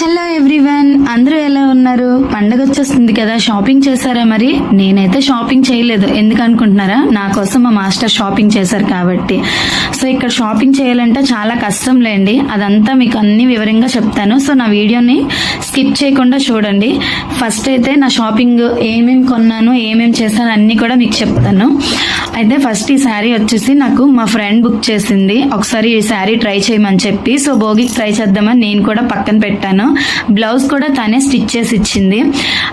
Hello everyone అందరూ ఎలా ఉన్నారు? పండగ వచ్చేస్తుంది కదా షాపింగ్ చేశారా మరి? నేనైతే షాపింగ్ చేయలేదు. ఎందుకు అనుకుంటున్నారా? నా కోసం మా మాస్టర్ షాపింగ్ చేశారు కాబట్టి. సో ఇక్కడ షాపింగ్ చేయాలంటే చాలా కష్టం లేండి. అదంతా మీకు అన్ని వివరంగా చెప్తాను. సో నా వీడియోని స్కిప్ చేయకుండా చూడండి. ఫస్ట్ అయితే నా షాపింగ్ ఏమేమి కొన్నాను ఏమేమి చేశాను అన్ని కూడా మీకు చెప్తాను. అయితే ఫస్ట్ ఈ శారీ వచ్చేసి నాకు మా ఫ్రెండ్ బుక్ చేసింది. ఒకసారి ఈ శారీ ట్రై చేయమని చెప్పి. సో భోగికి ట్రై చేద్దామని నేను కూడా పక్కన పెట్టాను. బ్లౌజ్ కూడా తనే స్టిచ్ చేసి ఇచ్చింది.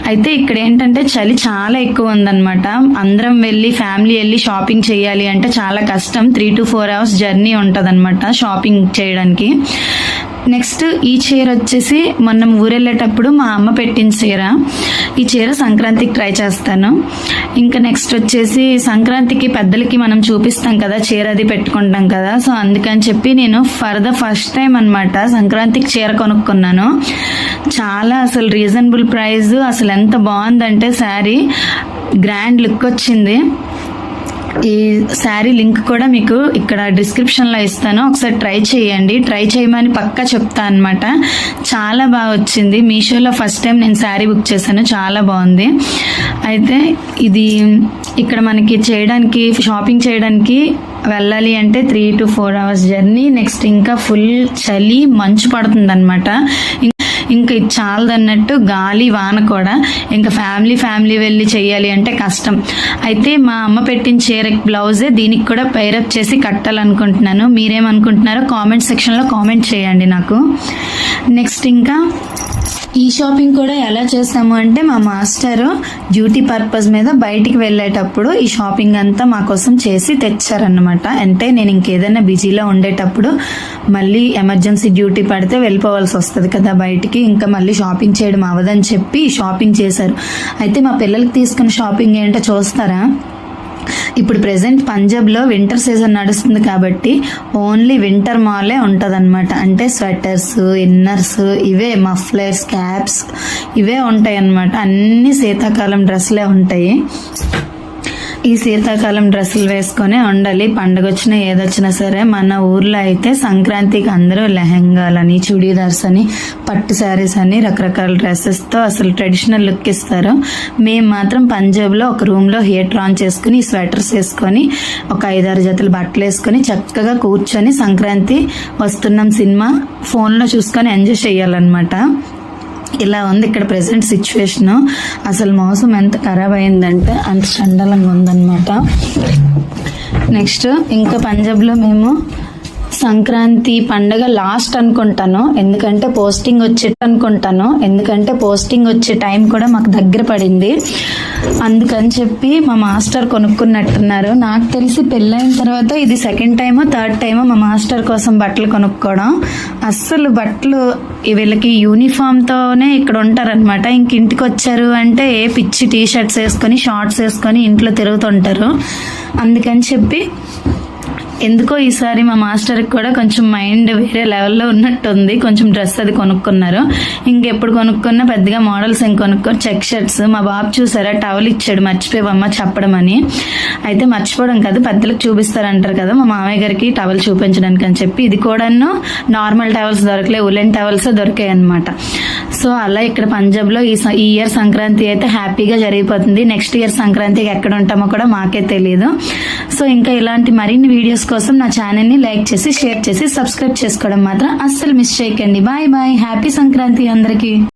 అయితే ఇక్కడ ఏంటంటే చలి చాలా ఎక్కువ ఉందన్నమాట. అందరం వెళ్ళి ఫ్యామిలీ వెళ్ళి షాపింగ్ చేయాలి అంటే చాలా కష్టం. Three to four hours journey ఉంటుంది షాపింగ్ చేయడానికి. నెక్స్ట్ ఈ చీర వచ్చేసి మొన్న ఊరెళ్ళేటప్పుడు మా అమ్మ పెట్టిన చీర. ఈ చీర సంక్రాంతికి ట్రై చేస్తాను. ఇంకా నెక్స్ట్ వచ్చేసి సంక్రాంతికి పెద్దలకి మనం చూపిస్తాం కదా చీర అది పెట్టుకుంటాం కదా. సో అందుకని చెప్పి నేను ఫర్ ద ఫస్ట్ టైం అనమాట సంక్రాంతికి చీర కొనుక్కున్నాను. చాలా అసలు రీజనబుల్ ప్రైస్ అసలు ఎంత బాగుందంటే శారీ. గ్రాండ్ లుక్ వచ్చింది. ఈ శారీ లింక్ కూడా మీకు ఇక్కడ డిస్క్రిప్షన్లో ఇస్తాను. ఒకసారి ట్రై చేయండి. ట్రై చేయమని పక్కా చెప్తా అనమాట చాలా బాగా వచ్చింది. మీషోలో ఫస్ట్ టైం నేను శారీ బుక్ చేశాను. చాలా బాగుంది. అయితే ఇది ఇక్కడ మనకి చేయడానికి షాపింగ్ చేయడానికి వెళ్ళాలి అంటే three to four hours journey next ఇంకా ఫుల్ చలి మంచు పడుతుంది అనమాట ఇంకా ఇది చాలదన్నట్టు గాలి వాన కూడా. ఇంకా ఫ్యామిలీ ఫ్యామిలీ వెళ్ళి చేయాలి అంటే కష్టం. అయితే మా అమ్మ పెట్టిన చీర బ్లౌజే దీనికి కూడా పైరప్ చేసి కట్టాలనుకుంటున్నాను. మీరేమనుకుంటున్నారో కామెంట్ సెక్షన్లో కామెంట్ చేయండి నాకు. నెక్స్ట్ ఇంకా ఈ షాపింగ్ కూడా ఎలా చేస్తాము అంటే మా మాస్టర్ డ్యూటీ పర్పస్ మీద బయటికి వెళ్ళేటప్పుడు ఈ షాపింగ్ అంతా మా కోసం చేసి తెచ్చారనమాట అంటే నేను ఇంకేదైనా బిజీలో ఉండేటప్పుడు మళ్ళీ ఎమర్జెన్సీ డ్యూటీ పడితే వెళ్ళిపోవాల్సి వస్తుంది కదా బయటికి. ఇంకా మళ్ళీ షాపింగ్ చేయడం అవ్వదని చెప్పి షాపింగ్ చేశారు. అయితే మా పిల్లలకి తీసుకున్న షాపింగ్ ఏంటో చూస్తారా? ఇప్పుడు ప్రెసెంట్ పంజాబ్లో వింటర్ సీజన్ నడుస్తుంది కాబట్టి ఓన్లీ వింటర్ మాలే ఉంటుందన్నమాట. అంటే స్వెటర్స్ ఇన్నర్స్ ఇవే మఫ్లర్స్ క్యాప్స్ ఇవే ఉంటాయి అన్నమాట అన్ని శీతాకాలం డ్రెస్లే ఉంటాయి. ఈ శీతాకాలం డ్రెస్సులు వేసుకొని ఉండాలి. పండగ వచ్చినా ఏదొచ్చినా సరే మన ఊర్లో అయితే సంక్రాంతికి అందరూ లెహెంగాలని చుడీదార్స్ అని పట్టు శారీస్ అని రకరకాల డ్రెస్సెస్తో అసలు ట్రెడిషనల్ లుక్ ఇస్తారు. మేము మాత్రం పంజాబ్లో ఒక రూమ్లో హీటర్ ఆన్ చేసుకుని స్వెటర్స్ వేసుకొని ఒక ఐదారు జతలు బట్టలు వేసుకొని చక్కగా కూర్చొని సంక్రాంతి వస్తున్నాం సినిమా. ఫోన్లో చూసుకొని ఎంజాయ్ చేయాలన్నమాట. ఇలా ఉంది ఇక్కడ ప్రెసెంట్ సిచ్యువేషను అసలు మోసం ఎంత ఖరాబ్ అయిందంటే అంత చండలంగా ఉందన్నమాట. నెక్స్ట్ ఇంకా పంజాబ్లో మేము సంక్రాంతి పండగ లాస్ట్ అనుకుంటాను. ఎందుకంటే పోస్టింగ్ వచ్చే అనుకుంటాను. ఎందుకంటే పోస్టింగ్ వచ్చే టైం కూడా మాకు దగ్గర పడింది. అందుకని చెప్పి మా మాస్టర్ కొనుక్కున్నట్టున్నారు. నాకు తెలిసి పెళ్ళైన తర్వాత ఇది సెకండ్ టైమో థర్డ్ టైమో మా మాస్టర్ కోసం బట్టలు కొనుక్కోవడం. అస్సలు బట్టలు వీళ్ళకి యూనిఫామ్తోనే ఇక్కడ ఉంటారనమాట ఇంక ఇంటికి వచ్చారు అంటే ఏ పిచ్చి టీ షర్ట్స్ వేసుకొని షార్ట్స్ వేసుకొని ఇంట్లో తిరుగుతుంటారు. అందుకని చెప్పి ఎందుకో ఈసారి మా మాస్టర్కి కూడా కొంచెం మైండ్ వేరే లెవెల్లో ఉన్నట్టుంది. కొంచెం డ్రెస్ అది కొనుక్కున్నారు. ఇంకెప్పుడు కొనుక్కున్నా పెద్దగా మోడల్స్ ఏం కొనుక్కోరు. Check shirts. మా బాబు చూసారా? టవల్ ఇచ్చాడు. మర్చిపోయావమ్మ చెప్పడం అని అయితే మర్చిపోవడం కాదు పెద్దలకు చూపిస్తారంటారు కదా మా మామయ్య గారికి టవల్ చూపించడానికి అని చెప్పి. ఇది కూడాను నార్మల్ టవల్స్ దొరకలే ఉలెన్ టవల్స్ దొరికాయి అనమాట సో అలా ఇక్కడ పంజాబ్లో ఈ స- ఈ ఇయర్ సంక్రాంతి అయితే హ్యాపీగా జరిగిపోతుంది. నెక్స్ట్ ఇయర్ సంక్రాంతికి ఎక్కడ ఉంటామో కూడా మాకే తెలియదు సో ఇంకా ఇలాంటి మరిన్ని వీడియోస్ కోసం నా ఛానల్ని లైక్ చేసి షేర్ చేసి సబ్స్క్రైబ్ చేసుకోవడం మాత్రం అస్సలు మిస్ చేయకండి. బాయ్ బాయ్ హ్యాపీ సంక్రాంతి అందరికీ.